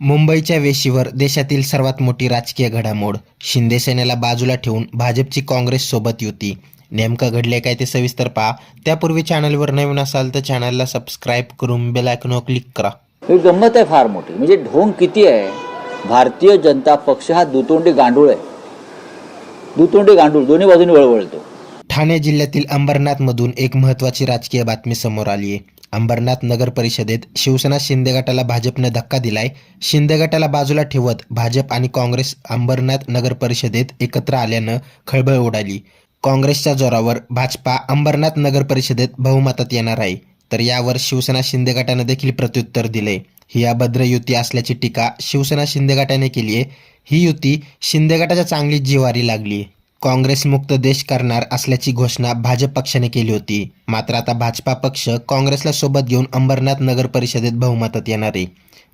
मुंबईच्या वेशीवर देशातील सर्वात मोठी राजकीय घडामोड. शिंदे सेनेला बाजूला ठेवून भाजपची काँग्रेस सोबत युती. नेमकं घडले काय ते सविस्तर पहा. त्यापूर्वी चॅनलवर नवीन असाल तर चॅनलला सबस्क्राईब करून बेल आयकॉनवर क्लिक करा. ही गंमत आहे फार मोठी. म्हणजे ढोंग किती आहे? भारतीय जनता पक्ष हा दुतोंडी गांडूळ आहे. दुतोंडी गांडूळ. दोन्ही बाजूनी वळवळतो. ठाणे जिल्ह्यातील अंबरनाथमधून एक महत्त्वाची राजकीय बातमी समोर आली आहे अंबरनाथ नगर परिषदेत शिवसेना शिंदे गटाला भाजपनं धक्का दिलाय. शिंदे गटाला बाजूला ठेवत भाजप आणि काँग्रेस अंबरनाथ नगर परिषदेत एकत्र आल्यानं खळबळ उडाली. काँग्रेसच्या जोरावर भाजपा अंबरनाथ नगर परिषदेत बहुमतात येणार आहे. तर यावर शिवसेना शिंदे गटानं देखील प्रत्युत्तर दिले ही अभद्र युती असल्याची टीका शिवसेना शिंदे गटाने केली आहे ही युती शिंदे गटाच्या चांगली जिवारी लागली काँग्रेस मुक्त देश करणार असल्याची घोषणा भाजप पक्षाने केली होती. मात्र आता भाजपा पक्ष काँग्रेसला सोबत घेऊन अंबरनाथ नगर परिषदेत बहुमतात येणार. आहे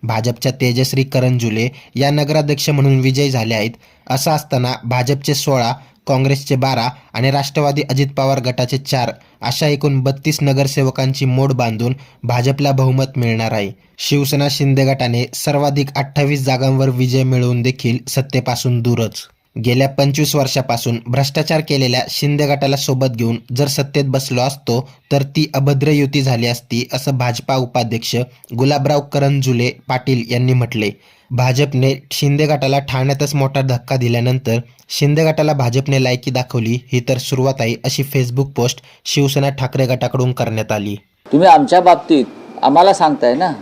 भाजपच्या तेजश्री करंजुले या नगराध्यक्ष म्हणून विजयी झाले आहेत असं असताना भाजपचे सोळा काँग्रेसचे बारा आणि राष्ट्रवादी अजित पवार गटाचे चार अशा एकूण बत्तीस नगरसेवकांची मोड बांधून भाजपला बहुमत मिळणार आहे. शिवसेना शिंदे गटाने सर्वाधिक अठ्ठावीस जागांवर विजय मिळवून देखील सत्तेपासून दूरच. गेल्या पंचवीस वर्षापासून भ्रष्टाचार केलेल्या शिंदे गटाला सोबत घेऊन जर सत्तेत बसलो असतो तर ती अभद्र युती झाली असती असं भाजपा उपाध्यक्ष गुलाबराव करंजुले पाटील यांनी म्हटले. भाजपने शिंदे गटाला ठाण्यातच मोठा धक्का दिल्यानंतर शिंदे गटाला भाजपने लायकी दाखवली ही तर सुरुवात आहे अशी फेसबुक पोस्ट शिवसेना ठाकरे गटाकडून करण्यात आली. तुम्ही आमच्या बाबतीत आम्हाला सांगताय ना?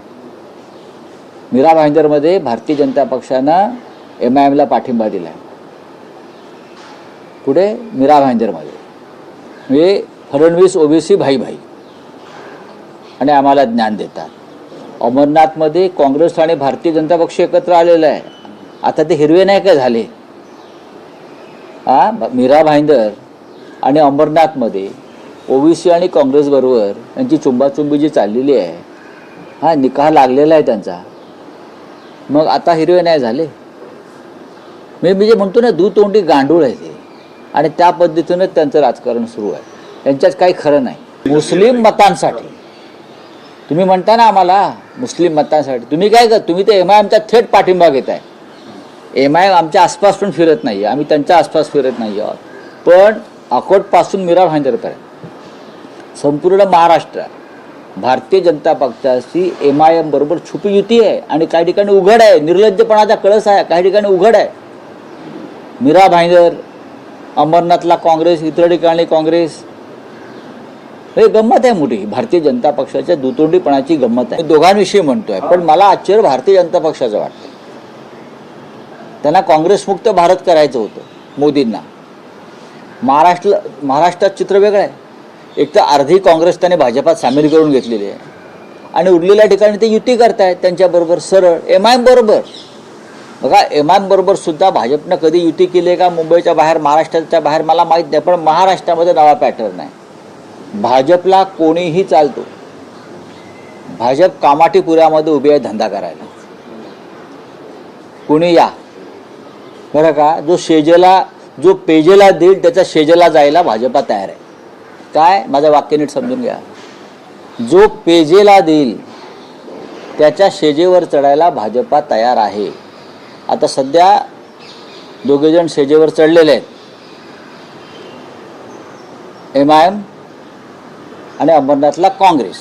मीरा भाईंदरमध्ये भारतीय जनता पक्षानं एम आय एमला पाठिंबा दिला आहे कुठे? मीरा भाईंदरमध्ये म्हणजे फडणवीस ओबीसी भाई भाई. आणि आम्हाला ज्ञान देतात. अमरनाथमध्ये काँग्रेस आणि भारतीय जनता पक्ष एकत्र आलेला आहे. आता ते हिरवे नाही का झाले? हा? मीरा भाईंदर आणि अमरनाथमध्ये ओबीसी आणि काँग्रेसबरोबर यांची चुंबाचुंबी जी चाललेली आहे. हा निकाह लागलेला आहे त्यांचा. मग आता हिरवे नाही झाले? मी मी जे म्हणतो ना दुतोंडी गांडूळ आहे ते. आणि त्या पद्धतीनं त्यांचं राजकारण सुरू आहे. त्यांच्यात काही खरं नाही. मुस्लिम मतांसाठी. तुम्ही म्हणता ना आम्हाला मुस्लिम मतांसाठी. तुम्ही काय कर तुम्ही ते एम आय एमचा थेट पाठिंबा घेत आहे. एम आय एम आमच्या आसपास पण फिरत नाही आम्ही त्यांच्या आसपास फिरत नाही आहोत. पण अकोटपासून मीरा भांजरपर्यंत संपूर्ण महाराष्ट्र भारतीय जनता पक्षाची एम आय एम बरोबर छुपी युती आहे आणि काही ठिकाणी उघड आहे. निर्लज्जपणाचा कळस आहे. काही ठिकाणी उघड आहे. मीरा भाईंदर अमरनाथला काँग्रेस इतर ठिकाणी काँग्रेस. हे गंमत आहे मोठी. भारतीय जनता पक्षाच्या दुतोंडीपणाची गंमत आहे. दोघांविषयी म्हणतोय पण मला आश्चर्य भारतीय जनता पक्षाचं वाटतं. त्यांना काँग्रेसमुक्त भारत करायचं होतं मोदींना. महाराष्ट्र महाराष्ट्रात चित्र वेगळं आहे. एक तर अर्धी काँग्रेस त्याने भाजपात सामील करून घेतलेली आहे. आणि उरलेल्या ठिकाणी ते युती करतायत त्यांच्याबरोबर सरळ एम आय बरोबर. बघा एमानबरोबर सुद्धा भाजपनं कधी युती केली आहे का? मुंबईच्या बाहेर महाराष्ट्राच्या बाहेर मला माहीत नाही पण महाराष्ट्रामध्ये नवा पॅटर्न आहे. भाजपला कोणीही चालतो. भाजप कामाठीपुऱ्यामध्ये उभी आहे धंदा करायला. कोणी या? बरं का? जो शेजेला जो पेजेला देईल त्याच्या शेजेला जायला भाजपा तयार आहे. काय? माझं वाक्य नीट समजून घ्या. जो पेजेला देईल त्याच्या शेजेवर चढायला भाजपा तयार आहे. आता सध्या दोघेजण शेजेवर चढलेले आहेत. एम आय एम आणि अंबरनाथला काँग्रेस.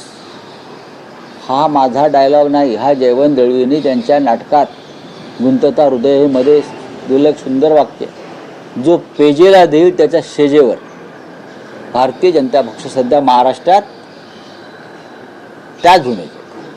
हा माझा डायलॉग नाही हा जयवंत दळवींनी त्यांच्या नाटकात गुंतता हृदयमध्ये दिलं एक सुंदर वाक्य. जो पेजेला देईल त्याच्या शेजेवर. भारतीय जनता पक्ष सध्या महाराष्ट्रात त्या भूमिकेत